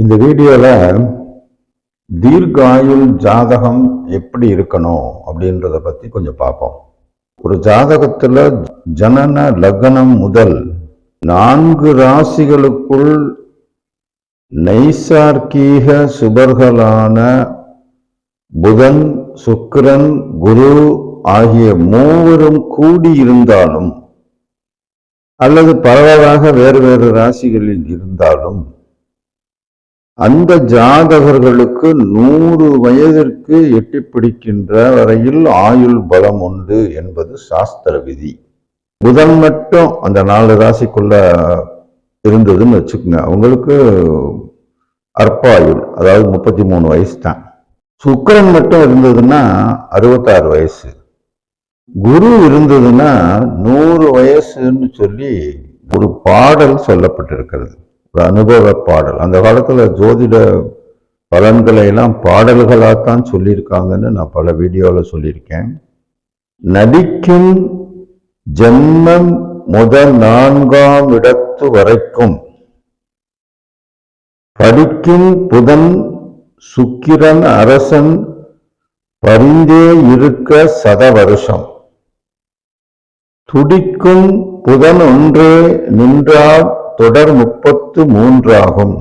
இந்த வீடியோவில் தீர்காயுள் ஜாதகம் எப்படி இருக்கணும் அப்படின்றத பற்றி கொஞ்சம் பார்ப்போம் ஒரு ஜாதகத்தில் ஜனன லக்னம் முதல் நான்கு ராசிகளுக்குள் நைசார்கீக சுபர்களான புதன் சுக்கிரன் குரு ஆகிய மூவரும் கூடியிருந்தாலும் அல்லது பரவலாக வேறு வேறு ராசிகளில் இருந்தாலும் அந்த ஜாதகர்களுக்கு நூறு வயதிற்கு எட்டி பிடிக்கின்ற வரையில் ஆயுள் பலம் உண்டு என்பது சாஸ்திர விதி. புதன் மட்டும் அந்த நாலு ராசிக்குள்ள இருந்ததுன்னு வச்சுக்கோங்க. அவங்களுக்கு அற்பாயுள் அதாவது முப்பத்தி மூணு வயசு தான் சுக்கரன் மட்டும் இருந்ததுன்னா அறுபத்தாறு வயசு. குரு இருந்ததுன்னா நூறு வயசுன்னு சொல்லி ஒரு பாடல் சொல்லப்பட்டிருக்கிறது. ஒரு அனுபவ பாடல். அந்த காலத்துல ஜோதிட பலன்களை எல்லாம் பாடல்களாகத்தான் சொல்லியிருக்காங்கன்னு நான் பல வீடியோவில் சொல்லியிருக்கேன். நடிக்கும் ஜென்மம் முதல் நான்காம் இடத்து வரைக்கும் படிக்கும் புதன் சுக்கிரன் அரசன் பரிந்தே இருக்க சத வருஷம். துடிக்கும் புதன் ஒன்றே நின்றால் தொடர் முப்பத்து மூன்றாகும்.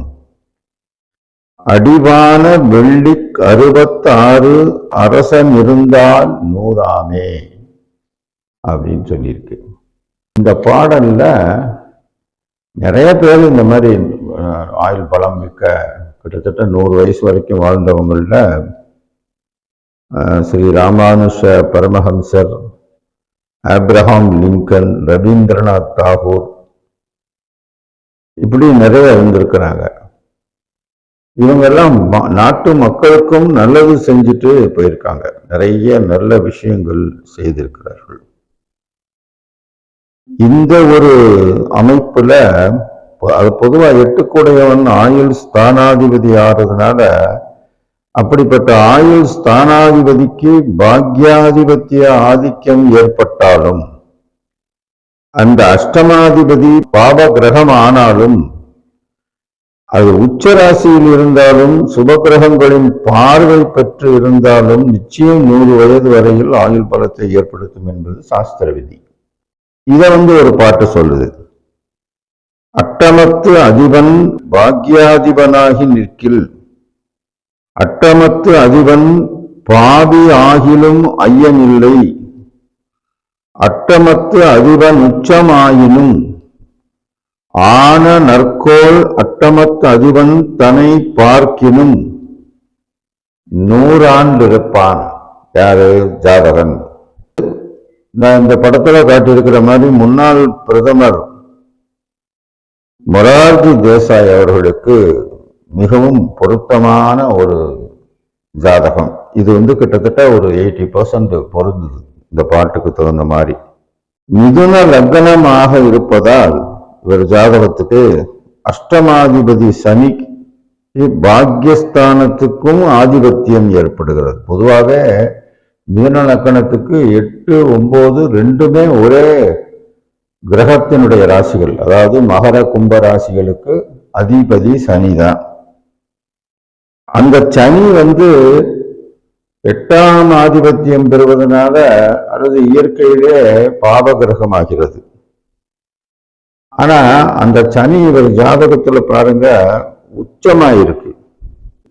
அடிவான வெள்ளி அறுபத்தாறு அரசன் இருந்தால் நூறாமே அப்படின்னு சொல்லியிருக்கு. இந்த பாடல்ல நிறைய பேர் இந்த மாதிரி ஆயுள் பலம் மிக்க கிட்டத்தட்ட நூறு வயசு வரைக்கும் வாழ்ந்தவங்கள ஸ்ரீ ராமானுஷ பரமஹம்சர் ஆப்ரஹாம் லிங்கன் ரவீந்திரநாத் தாகூர் இப்படி நிறைய இருந்திருக்கிறாங்க. இவங்கெல்லாம் ம- நாட்டு மக்களுக்கும் நல்லது செஞ்சுட்டு போயிருக்காங்க. நிறைய நல்ல விஷயங்கள் செய்திருக்கிறார்கள். இந்த ஒரு அமைப்புல அது பொதுவாக எட்டுக்குடையவன் ஆயுள் ஸ்தானாதிபதி ஆறதுனால அப்படிப்பட்ட ஆயுள் ஸ்தானாதிபதிக்கு பாக்யாதிபத்திய ஆதிக்கம் ஏற்பட்டாலும் அந்த அஷ்டமாதிபதி பாப கிரகம் ஆனாலும் அது உச்ச ராசியில் இருந்தாலும் சுப கிரகங்களின் பார்வை பெற்று இருந்தாலும் நிச்சயம் நூறு வயது வரையில் ஆயுள் பலத்தை ஏற்படுத்தும் என்பது சாஸ்திர விதி இதை வந்து ஒரு பாட்டு சொல்லுது. அட்டமத்து அதிபன் பாக்யாதிபனாகி நிற்கில். அட்டமத்து அதிபன் பாவி ஆகிலும் ஐயமில்லை அட்டமத்து அதிபன் உச்சமாயினும் ஆன நற்கோள் அட்டமத்து அதிபன் தனை பார்க்கினும் நூறாண்டிருப்பான். யாரு? ஜாதகன். நான் இந்த படத்துல காட்டியிருக்கிற மாதிரி முன்னாள் பிரதமர் மொரார்ஜி தேசாய் அவர்களுக்கு மிகவும் பொருத்தமான ஒரு ஜாதகம். இது வந்து கிட்டத்தட்ட ஒரு எயிட்டி பர்சன்ட் பொருந்தது. இந்த பாட்டுக்கு தகுந்த மாதிரி. மிதுன லக்னமாக இருப்பதால் இவர் ஜாதகத்துக்கு அஷ்டமாதிபதி சனி பாக்யஸ்தானத்துக்கும் ஆதிபத்தியம் ஏற்படுகிறது. பொதுவாக மிதுன லக்கணத்துக்கு எட்டு ஒன்பது ரெண்டுமே ஒரே கிரகத்தினுடைய ராசிகள். அதாவது மகர கும்ப ராசிகளுக்கு அதிபதி சனி தான் அந்த சனி வந்து எட்டாம் ஆதிபத்தியம் பெறுவதனால அல்லது இயற்கையிலே பாவகிரகம் ஆகிறது ஆனா அந்த சனி இவர் ஜாதகத்துல பாருங்க உச்சமா இருக்கு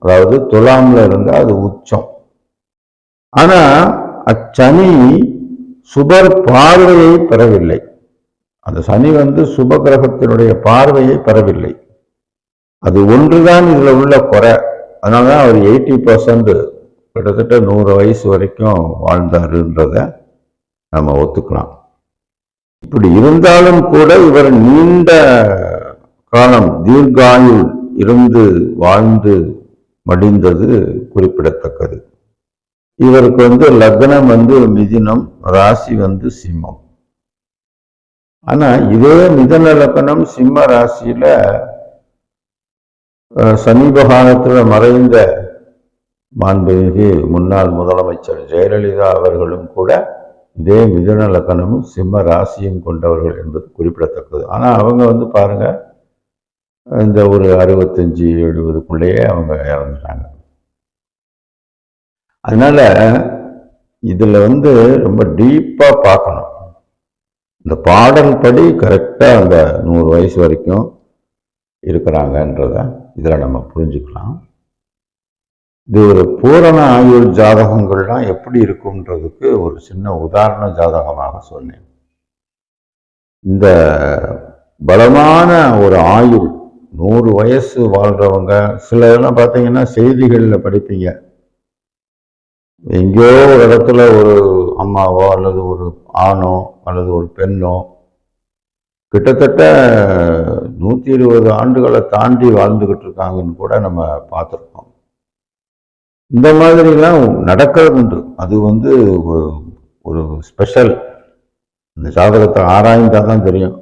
அதாவது துலாம்ல இருந்தா அது உச்சம். ஆனா அச்சனி சுபர் பார்வையை பெறவில்லை. அந்த சனி வந்து சுப கிரகத்தினுடைய பார்வையை பெறவில்லை. அது ஒன்றுதான் இதுல உள்ள குறை. அதனாலதான் அவர் எயிட்டி பர்சன்ட் கிட்டத்தட்ட நூறு வயசு வரைக்கும் வாழ்ந்தாருன்றத நம்ம ஒத்துக்கலாம். இப்படி இருந்தாலும் கூட இவர் நீண்ட காலம் தீர்காயுள் இருந்து வாழ்ந்து மடிந்தது குறிப்பிடத்தக்கது. இவருக்கு வந்து லக்னம் வந்து மிதினம் ராசி வந்து சிம்மம். ஆனா இதே மிதன லக்னம் சிம்ம ராசியில சமீப சமீபகாலத்துல மறைந்த மாண்புமிகு முன்னாள் முதலமைச்சர் ஜெயலலிதா அவர்களும் கூட இதே மிதுன லக்கணமும் சிம்ம ராசியும் கொண்டவர்கள் என்பது குறிப்பிடத்தக்கது. ஆனால் அவங்க வந்து பாருங்க இந்த ஒரு அறுபத்தஞ்சி எழுபதுக்குள்ளேயே அவங்க இறந்துட்டாங்க. அதனால் இதில் வந்து ரொம்ப டீப்பாக பார்க்கணும். இந்த பாடல் படி கரெக்டாக அந்த நூறு வயசு வரைக்கும் இருக்கிறாங்கன்றத இதில் நம்ம புரிஞ்சுக்கலாம். இது ஒரு பூரண ஆயுள் ஜாதகங்கள்லாம் எப்படி இருக்கும்ன்றதுக்கு ஒரு சின்ன உதாரண ஜாதகமாக சொன்னேன். இந்த பலமான ஒரு ஆயுள் நூறு வயசு வாழ்றவங்க சில இதெல்லாம் பார்த்தீங்கன்னா செய்திகளில் படிப்பீங்க. எங்கேயோ ஒரு இடத்துல ஒரு அம்மாவோ அல்லது ஒரு ஆணோ அல்லது ஒரு பெண்ணோ கிட்டத்தட்ட நூற்றி இருபது ஆண்டுகளை தாண்டி வாழ்ந்துக்கிட்டு இருக்காங்கன்னு கூட நம்ம பார்த்துருக்கோம். இந்த மாதிரிலாம் நடக்கிறது உண்டு. அது வந்து ஒரு ஒரு ஸ்பெஷல் இந்த ஜாதகத்தை ஆராய்ந்தால் தான் தெரியும்.